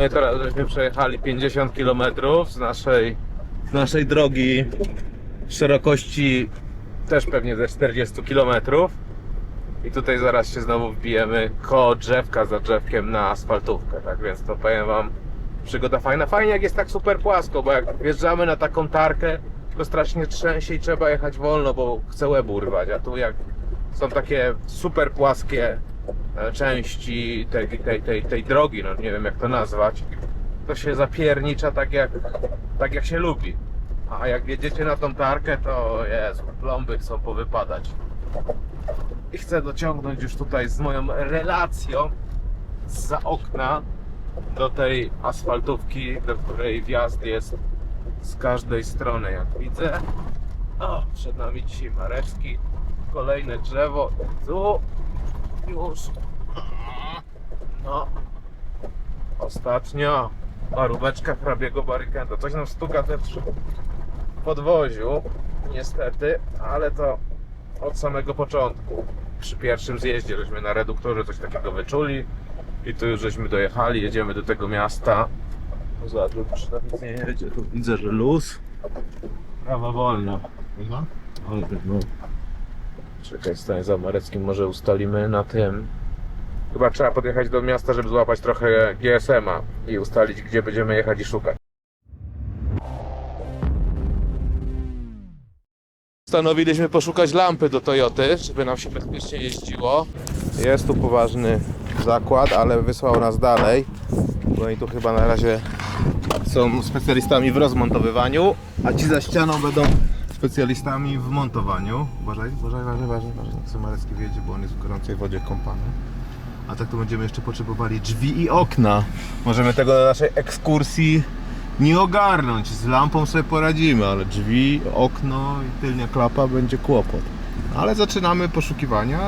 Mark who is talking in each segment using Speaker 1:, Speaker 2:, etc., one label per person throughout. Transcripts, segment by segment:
Speaker 1: No i teraz żeśmy przejechali 50 km z naszej, z naszej drogi szerokości też pewnie ze 40 km. I tutaj zaraz się znowu wbijemy koło drzewka za drzewkiem na asfaltówkę, tak więc to powiem wam przygoda fajna. Fajnie jak jest tak super płasko, bo jak wjeżdżamy na taką tarkę, to strasznie trzęsie i trzeba jechać wolno, bo chce łeb urwać, a tu jak są takie super płaskie części tej, tej, tej, tej drogi, no nie wiem jak to nazwać, to się zapiernicza tak jak, tak jak się lubi. A jak jedziecie na tą tarkę, to jest, plomby chcą powypadać. I chcę dociągnąć już tutaj z moją relacją za okna do tej asfaltówki, do której wjazd jest z każdej strony, jak widzę. O, przed nami dzisiaj Marecki. Kolejne drzewo. Tu już. No. Ostatnio paróweczka hrabiego barykanta. Coś nam stuka też przy podwoziu, niestety, ale to od samego początku. Przy pierwszym zjeździe żeśmy na reduktorze coś takiego wyczuli i tu już żeśmy dojechali, jedziemy do tego miasta. Zobacz, już tam nic nie jedzie, tu widzę, że luz. Prawa wolna.
Speaker 2: Można?
Speaker 1: Ale no. Czekaj, za Mareckim, może ustalimy na tym. Chyba trzeba podjechać do miasta, żeby złapać trochę GSM-a i ustalić, gdzie będziemy jechać i szukać. Stanowiliśmy poszukać lampy do Toyoty, żeby nam się bezpiecznie jeździło. Jest tu poważny zakład, ale wysłał nas dalej, bo oni tu chyba na razie są specjalistami w rozmontowywaniu, a ci za ścianą będą specjalistami w montowaniu. Uważaj, uważaj, uważaj, uważaj, uważaj. Jak sobie Marecki wjedzie, bo on jest w gorącej wodzie kąpany. A tak to będziemy jeszcze potrzebowali drzwi i okna. Możemy tego na naszej ekskursji nie ogarnąć. Z lampą sobie poradzimy, ale drzwi, okno i tylnia klapa będzie kłopot. Ale zaczynamy poszukiwania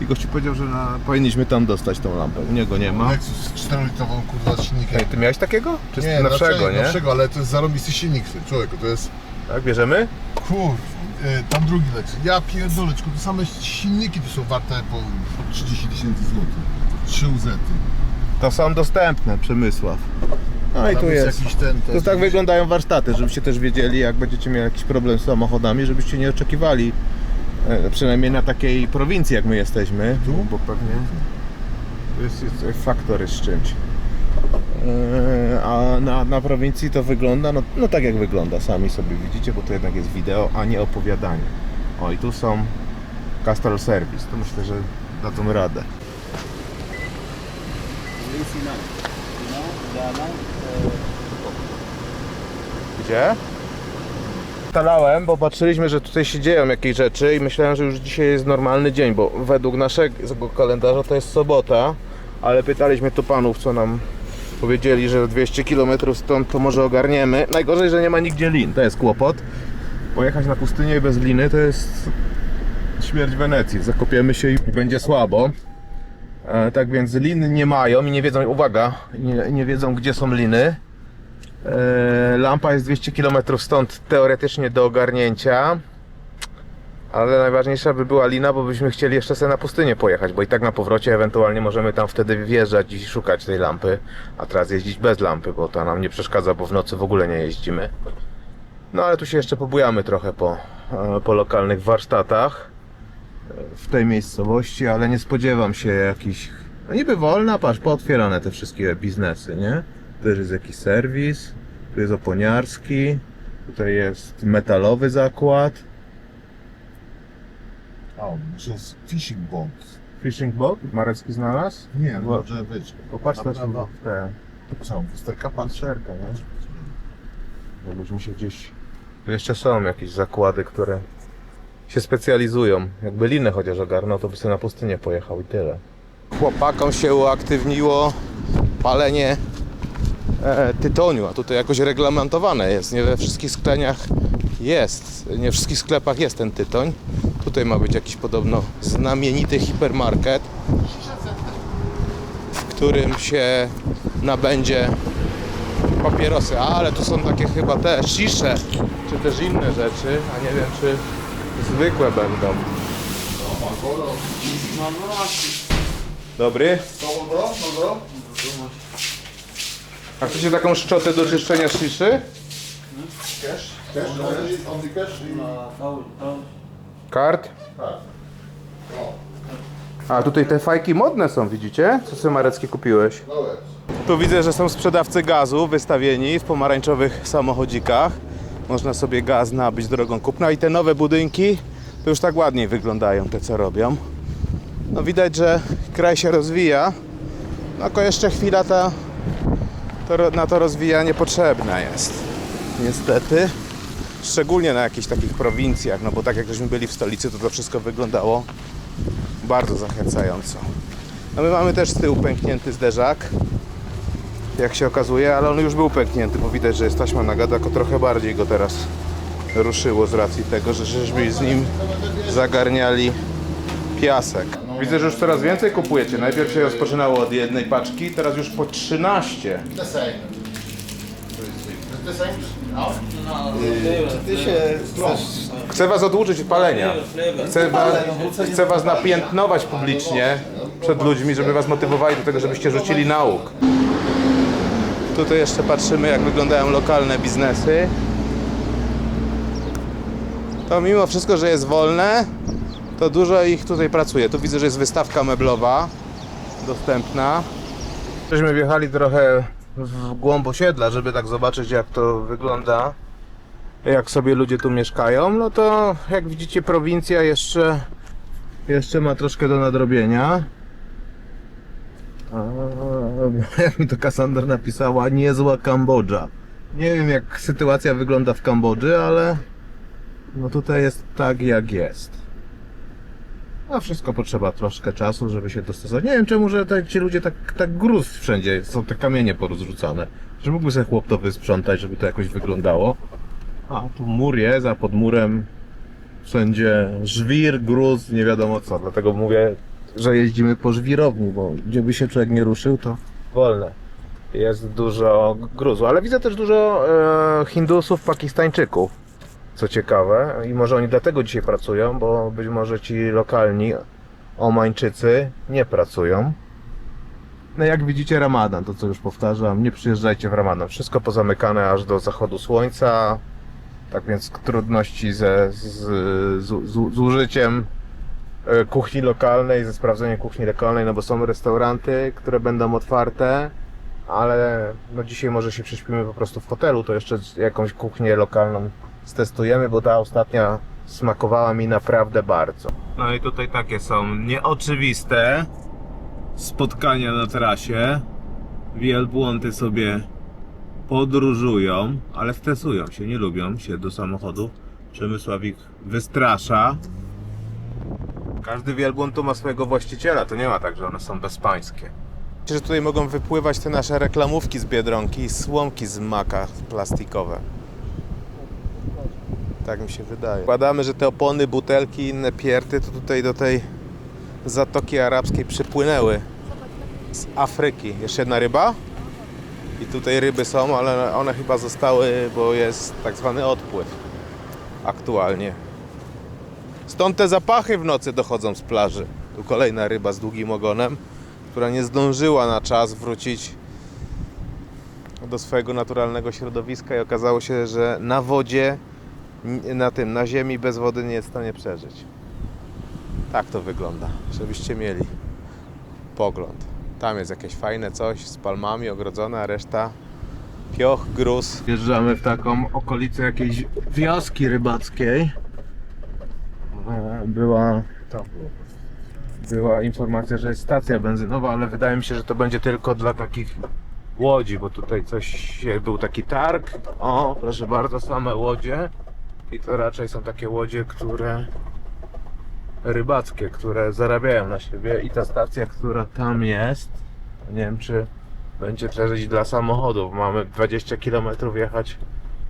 Speaker 1: i gościu powiedział, że na, powinniśmy tam dostać tą lampę. U niego nie ma.
Speaker 2: Lexus z 4-litrową kurwa silnikiem.
Speaker 1: Ej, ty miałeś takiego? Czy
Speaker 2: Nie,
Speaker 1: nowszego, nie?
Speaker 2: nowszego, ale to jest zarobisty silnik, człowieku, to jest...
Speaker 1: Tak, bierzemy?
Speaker 2: Kur... y, tam drugi Lexus. Ja pierdolę, tylko te same silniki tu są warte po 30 tysięcy złotych. 3 UZ.
Speaker 1: To są dostępne, Przemysław. No i
Speaker 2: Tam
Speaker 1: tu jest.
Speaker 2: jakiś ten...
Speaker 1: To tak wyglądają warsztaty, żebyście też wiedzieli, jak będziecie mieli jakiś problem z samochodami, żebyście nie oczekiwali, e, przynajmniej na takiej prowincji, jak my jesteśmy.
Speaker 2: Tu?
Speaker 1: Bo pewnie jest, jest faktory z czymś. E, A na, na prowincji to wygląda, no, no tak jak wygląda, sami sobie widzicie, bo to jednak jest wideo, a nie opowiadanie. O i tu są Castrol Service, to myślę, że dadzą radę. Gdzie? Talałem, bo patrzyliśmy, że tutaj się dzieją jakieś rzeczy i myślałem, że już dzisiaj jest normalny dzień, bo według naszego kalendarza to jest sobota, ale pytaliśmy tu panów, co nam powiedzieli, że 200 km stąd to może ogarniemy. Najgorzej, że nie ma nigdzie lin, to jest kłopot. Pojechać na pustynię bez liny to jest śmierć Wenecji. Zakopiemy się i będzie słabo. E, tak więc lin nie mają i nie wiedzą, uwaga, nie, nie wiedzą gdzie są liny. E, Lampa jest 200 km stąd teoretycznie do ogarnięcia. Ale najważniejsza by była lina, bo byśmy chcieli jeszcze sobie na pustynię pojechać, bo i tak na powrocie ewentualnie możemy tam wtedy wjeżdżać i szukać tej lampy, a teraz jeździć bez lampy, bo to nam nie przeszkadza, bo w nocy w ogóle nie jeździmy. No ale tu się jeszcze pobujamy trochę po, e, po lokalnych warsztatach e, w tej miejscowości, ale nie spodziewam się jakichś... No niby wolna, patrz, pootwierane te wszystkie biznesy, nie? Też jest jakiś serwis, tu jest oponiarski, tutaj jest metalowy zakład,
Speaker 2: O, to jest fishing boat.
Speaker 1: fishing boat, Marecki znalazł.
Speaker 2: Nie,
Speaker 1: Bo-
Speaker 2: może być.
Speaker 1: Popatrz na
Speaker 2: Dobra,
Speaker 1: w te
Speaker 2: Co, lusterka patrz.
Speaker 1: patrzerkę, nie? Jakbyśmy się gdzieś... Tu jeszcze są jakieś zakłady, które się specjalizują. Jakby linę chociaż ogarnął, to by sobie na pustynię pojechał i tyle. Chłopakom się uaktywniło palenie e, tytoniu, a tutaj jakoś reglamentowane jest. Nie we wszystkich skleniach jest, nie w wszystkich sklepach jest ten tytoń. Tutaj ma być jakiś podobno znamienity hipermarket, w którym się nabędzie papierosy, ale tu są takie chyba te cisze, czy też inne rzeczy, a nie wiem czy zwykłe będą. Dobry? A chcecie taką szczotę do czyszczenia szyszy?
Speaker 2: Cash? Cash? Cash?
Speaker 1: Kart?
Speaker 2: Tak. O,
Speaker 1: A tutaj te fajki modne są, widzicie? Co sobie Marecki kupiłeś? Tu widzę, że są sprzedawcy gazu wystawieni w pomarańczowych samochodzikach. Można sobie gaz nabyć drogą kupna i te nowe budynki to już tak ładniej wyglądają, te co robią. No widać, że kraj się rozwija. No tylko jeszcze chwila ta, to, na to rozwijanie potrzebna jest. Niestety. Szczególnie na jakichś takich prowincjach, no bo tak jak żeśmy byli w stolicy, to to wszystko wyglądało bardzo zachęcająco. No my mamy też z tyłu pęknięty zderzak, jak się okazuje, ale on już był pęknięty, bo widać, że jest taśma na gadako, trochę bardziej go teraz ruszyło z racji tego, że żeśmy z nim zagarniali piasek. Widzę, że już coraz więcej kupujecie. Najpierw się rozpoczynało od jednej paczki, teraz już po 13.
Speaker 2: The same. The same?
Speaker 3: Ty się chcesz...
Speaker 1: Chcę was oduczyć od palenia. Chcę was, chcę was napiętnować publicznie przed ludźmi, żeby was motywowali do tego, żebyście rzucili nauk. Tutaj jeszcze patrzymy, jak wyglądają lokalne biznesy. To mimo wszystko, że jest wolne, to dużo ich tutaj pracuje. Tu widzę, że jest wystawka meblowa dostępna. Żeśmy wjechali trochę w głąb osiedla, żeby tak zobaczyć, jak to wygląda jak sobie ludzie tu mieszkają, no to jak widzicie prowincja jeszcze jeszcze ma troszkę do nadrobienia. A, jak mi to Kassander napisała, niezła Kambodża. Nie wiem jak sytuacja wygląda w Kambodży, ale no tutaj jest tak jak jest. A wszystko potrzeba troszkę czasu, żeby się dostosować. Nie wiem czemu, że tak, ci ludzie tak, tak gruz wszędzie, są te kamienie porozrzucane. Że mógłby sobie chłop to wysprzątać, żeby to jakoś wyglądało. A, tu mur jest, a pod murem wszędzie żwir, gruz, nie wiadomo co. Dlatego mówię, że jeździmy po żwirowni, bo gdzie by się człowiek nie ruszył, to wolne. Jest dużo gruzu, ale widzę też dużo e, Hindusów, Pakistańczyków. Co ciekawe, i może oni dlatego dzisiaj pracują, bo być może ci lokalni Omańczycy nie pracują. No jak widzicie Ramadan, to co już powtarzam, nie przyjeżdżajcie w Ramadan. Wszystko pozamykane aż do zachodu słońca. Tak więc trudności ze, z, z, z, z użyciem e, kuchni lokalnej, ze sprawdzeniem kuchni lokalnej, no bo są restauranty, które będą otwarte, ale no dzisiaj może się prześpimy po prostu w hotelu, to jeszcze jakąś kuchnię lokalną stestujemy, bo ta ostatnia smakowała mi naprawdę bardzo. No i tutaj takie są nieoczywiste spotkania na trasie. Wielbłądy sobie podróżują, ale stresują się, nie lubią się do samochodu. Przemysław ich wystrasza. Każdy wielbłąd tu ma swojego właściciela, to nie ma tak, że one są bezpańskie. Że tutaj mogą wypływać te nasze reklamówki z Biedronki i słomki z maka plastikowe. Tak mi się wydaje. Badamy, że te opony, butelki i inne pierty to tutaj do tej Zatoki Arabskiej przypłynęły z Afryki. Jeszcze jedna ryba? I tutaj ryby są, ale one chyba zostały, bo jest tak zwany odpływ aktualnie. Stąd te zapachy w nocy dochodzą z plaży. Tu kolejna ryba z długim ogonem, która nie zdążyła na czas wrócić do swojego naturalnego środowiska i okazało się, że na wodzie, na tym, na ziemi bez wody nie jest w stanie przeżyć. Tak to wygląda, żebyście mieli pogląd. Tam jest jakieś fajne coś z palmami ogrodzone, a reszta pioch, gruz. Wjeżdżamy w taką okolicę jakiejś wioski rybackiej. Była była informacja, że jest stacja benzynowa, ale wydaje mi się, że to będzie tylko dla takich łodzi, bo tutaj coś był taki targ. O, proszę bardzo, same łodzie. I to raczej są takie łodzie, które rybackie, które zarabiają na siebie i ta stacja, która tam jest, nie wiem czy będzie przeżyć dla samochodów. Mamy 20 km jechać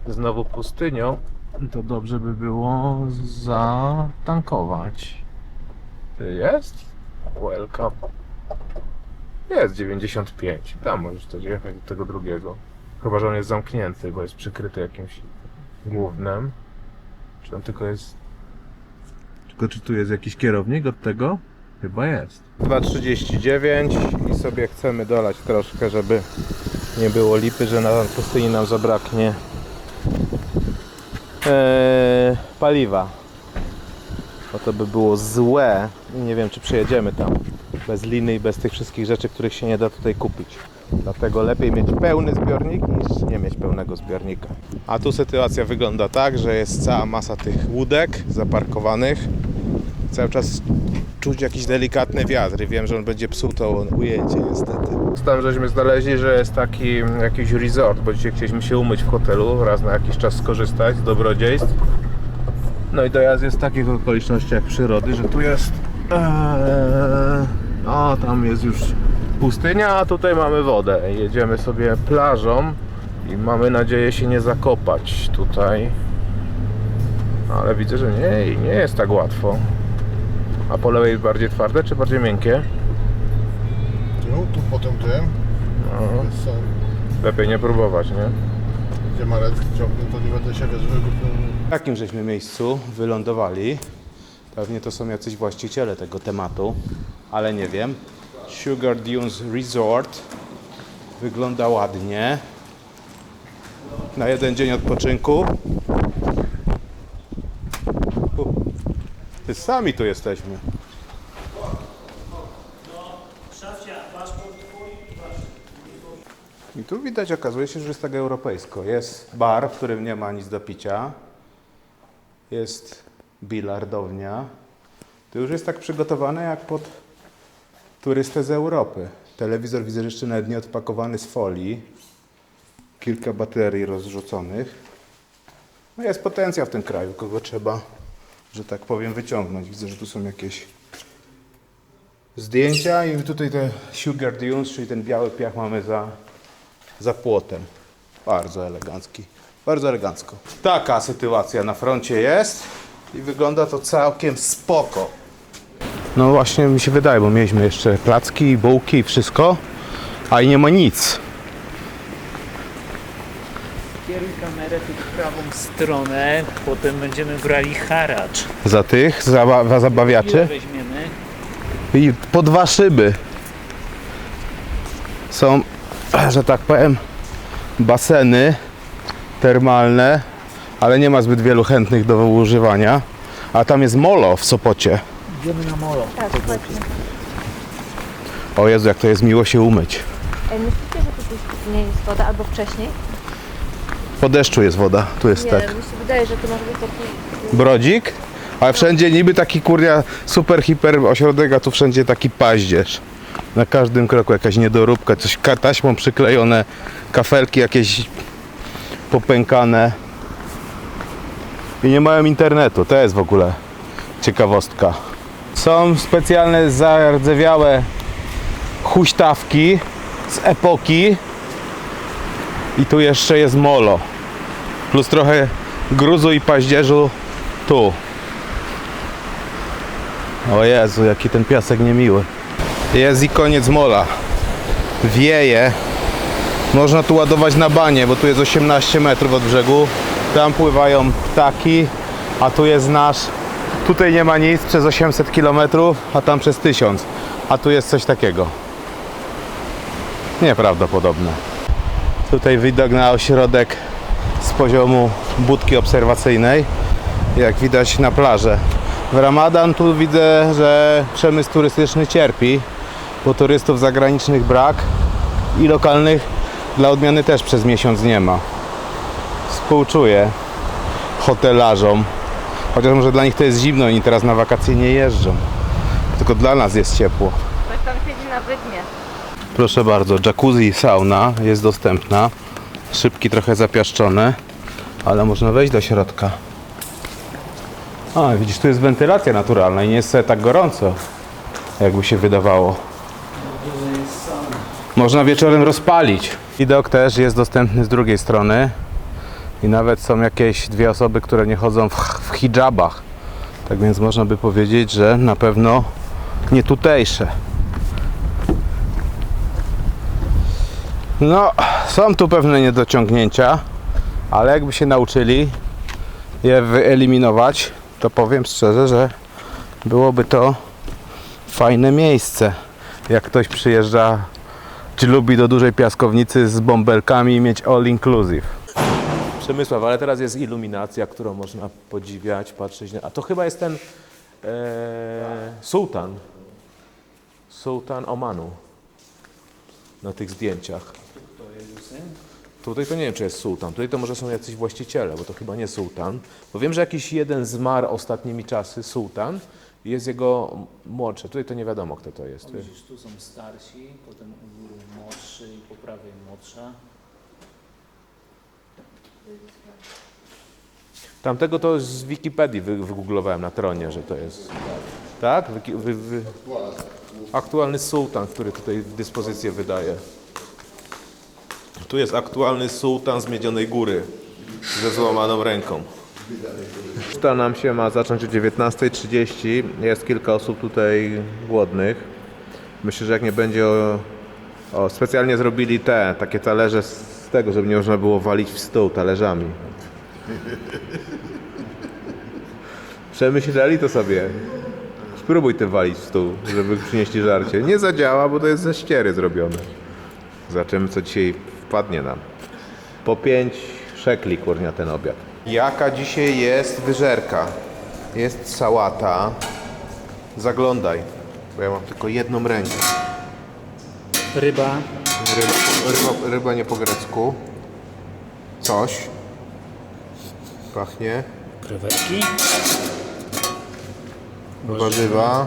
Speaker 1: znowu pustynią, to dobrze by było zatankować. Jest? Welcome. Jest 95. Tam możesz też jechać do tego drugiego. Chyba, że on jest zamknięty, bo jest przykryty jakimś głównym. Czy tam tylko jest tylko czy tu jest jakiś kierownik od tego? Chyba jest. 2,39 i sobie chcemy dolać troszkę, żeby nie było lipy, że na pustyni nam zabraknie eee, paliwa. Bo to by było złe. Nie wiem, czy przejedziemy tam bez liny i bez tych wszystkich rzeczy, których się nie da tutaj kupić. Dlatego lepiej mieć pełny zbiornik niż nie mieć pełnego zbiornika. A tu sytuacja wygląda tak, że jest cała masa tych łódek zaparkowanych. Cały czas czuć jakiś delikatny wiatr i wiem, że on będzie psuł to ujęcie niestety. Tam żeśmy znaleźli, że jest taki jakiś resort, bo dzisiaj chcieliśmy się umyć w hotelu, raz na jakiś czas skorzystać z dobrodziejstw. No i dojazd jest w takich okolicznościach przyrody, że tu jest... Eee, o, tam jest już pustynia, a tutaj mamy wodę. Jedziemy sobie plażą i mamy nadzieję się nie zakopać tutaj. Ale widzę, że nie, nie jest tak łatwo. A po lewej bardziej twarde czy bardziej miękkie?
Speaker 2: Tu, tu potem tym.
Speaker 1: No,
Speaker 2: Jest
Speaker 1: lepiej nie próbować, nie?
Speaker 2: gdzie Marek ciągnie, to nie będę się wiesz.
Speaker 4: W jakim żeśmy miejscu wylądowali? Pewnie to są jacyś właściciele tego tematu, ale nie wiem. Sugar Dunes Resort wygląda ładnie. Na jeden dzień odpoczynku. Ty sami tu jesteśmy. I tu widać, okazuje się, że jest tak europejsko. Jest bar, w którym nie ma nic do picia. Jest bilardownia. To już jest tak przygotowane jak pod turystę z Europy. Telewizor widzę, jeszcze nawet nie odpakowany z folii. Kilka baterii rozrzuconych. No jest potencjał w tym kraju, kogo trzeba, że tak powiem, wyciągnąć. Widzę, że tu są jakieś zdjęcia i tutaj te Sugar Dunes, czyli ten biały piach mamy za, za płotem. Bardzo elegancki. Bardzo elegancko. Taka sytuacja na froncie jest i wygląda to całkiem spoko. No właśnie mi się wydaje, bo mieliśmy jeszcze placki, bułki i wszystko, a i nie ma nic.
Speaker 3: Kieruj kamerę tu w prawą stronę, potem będziemy brali haracz.
Speaker 1: Za tych
Speaker 3: Piłę
Speaker 1: zabawiaczy
Speaker 3: weźmiemy.
Speaker 1: i po dwa szyby są, że tak powiem, baseny termalne, ale nie ma zbyt wielu chętnych do używania. A tam jest molo w Sopocie.
Speaker 3: Idziemy na molo.
Speaker 5: Tak, właśnie.
Speaker 1: O Jezu, jak to jest miło się umyć.
Speaker 5: E, Myślicie, że tu nie jest woda albo wcześniej?
Speaker 1: Po deszczu jest woda, tu jest
Speaker 5: Nie,
Speaker 1: tak.
Speaker 5: mi się wydaje, że to może być taki...
Speaker 1: Brodzik, ale wszędzie niby taki kurnia super hiper ośrodek, a tu wszędzie taki paździerz. Na każdym kroku jakaś niedoróbka, coś ka- taśmą przyklejone, kafelki jakieś popękane. I nie mają internetu, to jest w ogóle ciekawostka. Są specjalne zardzewiałe huśtawki z epoki i tu jeszcze jest molo plus trochę gruzu i paździerzu tu. O Jezu, jaki ten piasek niemiły. Jest i koniec mola. Wieje. Można tu ładować na banie, bo tu jest 18 metrów od brzegu. Tam pływają ptaki, a tu jest nasz. Tutaj nie ma nic przez 800 km, a tam przez 1000. A tu jest coś takiego. Nieprawdopodobne. Tutaj widok na ośrodek z poziomu budki obserwacyjnej, jak widać na plażę. W Ramadan tu widzę, że przemysł turystyczny cierpi, bo turystów zagranicznych brak i lokalnych dla odmiany też przez miesiąc nie ma. Współczuję hotelarzom, chociaż może dla nich to jest zimno i oni teraz na wakacje nie jeżdżą. Tylko dla nas jest ciepło.
Speaker 5: Ktoś tam siedzi na wydmie.
Speaker 1: Proszę bardzo, jacuzzi i sauna jest dostępna. Szybki trochę zapiaszczone, ale można wejść do środka. A, widzisz, tu jest wentylacja naturalna i nie jest tak gorąco, jakby się wydawało. Można wieczorem rozpalić. Widok też jest dostępny z drugiej strony. I nawet są jakieś dwie osoby, które nie chodzą w hijabach. Tak więc można by powiedzieć, że na pewno nie tutejsze. No, są tu pewne niedociągnięcia, ale jakby się nauczyli je wyeliminować, to powiem szczerze, że byłoby to fajne miejsce. Jak ktoś przyjeżdża Czy lubi do dużej piaskownicy z bąbelkami mieć all inclusive? Przemysław, ale teraz jest iluminacja, którą można podziwiać, patrzeć na... A to chyba jest ten e, sułtan. Sułtan Omanu. Na tych zdjęciach. Tutaj to nie wiem, czy jest sułtan. Tutaj to może są jacyś właściciele, bo to chyba nie sułtan. Bo wiem, że jakiś jeden zmarł ostatnimi czasy, sułtan, i jest jego młodszy. Tutaj to nie wiadomo, kto to jest.
Speaker 3: Widzisz, tu są starsi, potem u góry młodszy i po prawej młodsza.
Speaker 1: Tamtego to z Wikipedii wy, wygooglowałem na tronie, że to jest. Tak? Wy, wy, aktualny sułtan, który tutaj dyspozycję wydaje. Tu jest aktualny sułtan z Góry ze złamaną ręką. Uczta nam się ma zacząć o 19.30. Jest kilka osób tutaj głodnych. Myślę, że jak nie będzie o, o specjalnie zrobili te takie talerze z tego, żeby nie można było walić w stół talerzami. Przemyśleli to sobie. Spróbuj ty walić w stół, żeby przynieśli żarcie. Nie zadziała, bo to jest ze ściery zrobione. Zobaczymy, co dzisiaj wpadnie nam. Po pięć szekli, kurnia, ten obiad. Jaka dzisiaj jest wyżerka? Jest sałata. Zaglądaj, bo ja mam tylko jedną rękę.
Speaker 3: Ryba,
Speaker 1: Ryba, ryba, ryba nie po grecku. Coś. Pachnie.
Speaker 3: krewetki,
Speaker 1: Warzywa.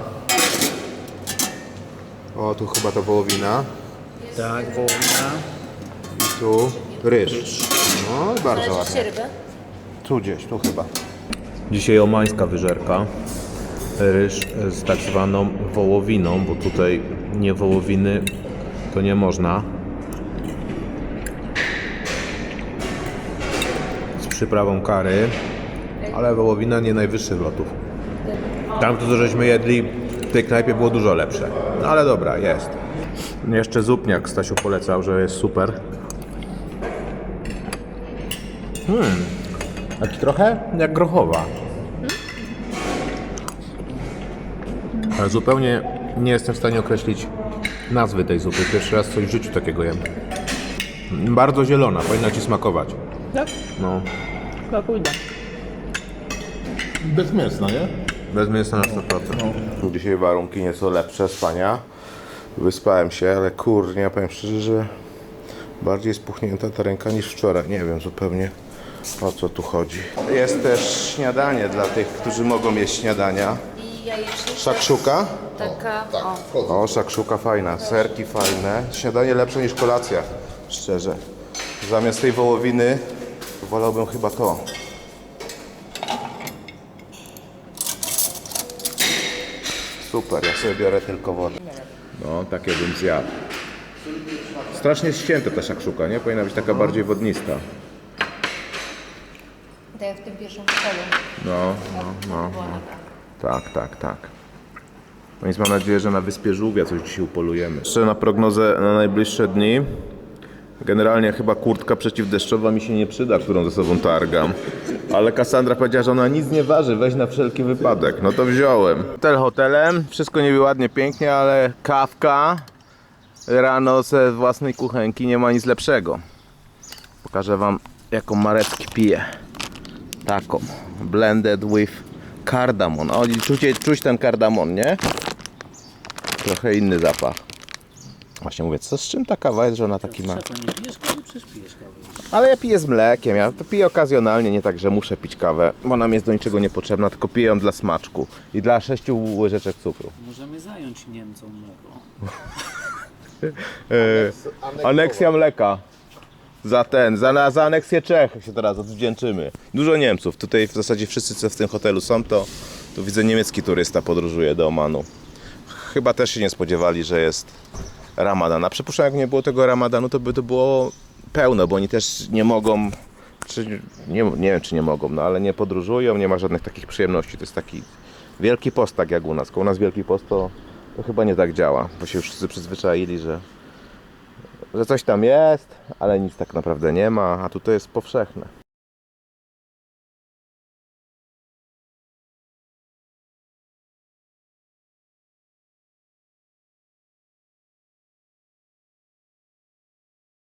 Speaker 1: O, tu chyba to wołowina.
Speaker 3: tak, wołowina,
Speaker 1: I tu ryż. No i bardzo ładnie. Tu gdzieś, tu chyba. Dzisiaj omańska wyżerka. Ryż z tak zwaną wołowiną, bo tutaj nie wołowiny to nie można. Z przyprawą kary, ale wołowina nie najwyższych lotów. Tam, to żeśmy jedli, w tej knajpie było dużo lepsze. No ale dobra, jest. Jeszcze zupniak Stasiu polecał, że jest super. Taki trochę jak grochowa. Ale zupełnie nie jestem w stanie określić nazwy tej zupy. Pierwszy raz coś w życiu takiego jem. Bardzo zielona, powinna Ci smakować.
Speaker 5: Tak?
Speaker 1: No,
Speaker 5: Chyba pójdę.
Speaker 2: Bezmięsna, nie?
Speaker 1: bez mięsa na 100%. Dzisiaj warunki nieco lepsze spania. Wyspałem się, ale kurnie, powiem szczerze, że bardziej spuchnięta ta ręka niż wczoraj. Nie wiem zupełnie o co tu chodzi. Jest też śniadanie dla tych, którzy mogą jeść śniadania.
Speaker 5: I jajecznica
Speaker 1: Szakszuka?
Speaker 5: Taka...
Speaker 2: Tak,
Speaker 5: o.
Speaker 2: wchodzę.
Speaker 1: O, szakszuka fajna, serki fajne. Śniadanie lepsze niż kolacja, szczerze. Zamiast tej wołowiny wolałbym chyba to. Super, ja sobie biorę tylko wodę. No, takie bym zjadł. Strasznie ścięta ta szakszuka, nie? Powinna być taka bardziej wodnista.
Speaker 5: Tak jak w tym pierwszym hotelu.
Speaker 1: No, no, no. no. Tak, tak, tak. No Więc mam nadzieję, że na Wyspie Żółwia coś dzisiaj upolujemy. Jeszcze na prognozę na najbliższe dni. Generalnie chyba kurtka przeciwdeszczowa mi się nie przyda, którą ze sobą targam. Ale Kassandra powiedziała, że ona nic nie waży, weź na wszelki wypadek. No to wziąłem. Hotel hotelem, wszystko niby ładnie, pięknie, ale kawka rano ze własnej kuchenki nie ma nic lepszego. Pokażę wam jaką Marecki pije. Taką. Blended with cardamon. O, czuć, czuć ten cardamon, nie? Trochę inny zapach. Właśnie mówię, co z czym ta kawa jest, że ona taki ma...
Speaker 3: to nie pijesz kawy, przecież pijesz kawę.
Speaker 1: Ale ja piję z mlekiem, ja to piję okazjonalnie, nie tak, że muszę pić kawę, bo ona mi jest do niczego niepotrzebna, tylko piję ją dla smaczku i dla sześciu łyżeczek cukru.
Speaker 3: Możemy zająć Niemcom mleko.
Speaker 1: Yy, aneksja mleka. Za ten, za, za aneksję Czech się teraz odwdzięczymy. Dużo Niemców. Tutaj w zasadzie wszyscy, co w tym hotelu są, to, to widzę niemiecki turysta podróżuje do Omanu. Chyba też się nie spodziewali, że jest Ramadan. A przypuszczam, jak nie było tego Ramadanu, to by to było pełno, bo oni też nie mogą, czy nie, nie wiem, czy nie mogą, no ale nie podróżują, nie ma żadnych takich przyjemności. To jest taki wielki post, tak jak u nas. U nas wielki post to, to chyba nie tak działa, bo się już wszyscy przyzwyczaili, że że coś tam jest, ale nic tak naprawdę nie ma, a tu to jest powszechne.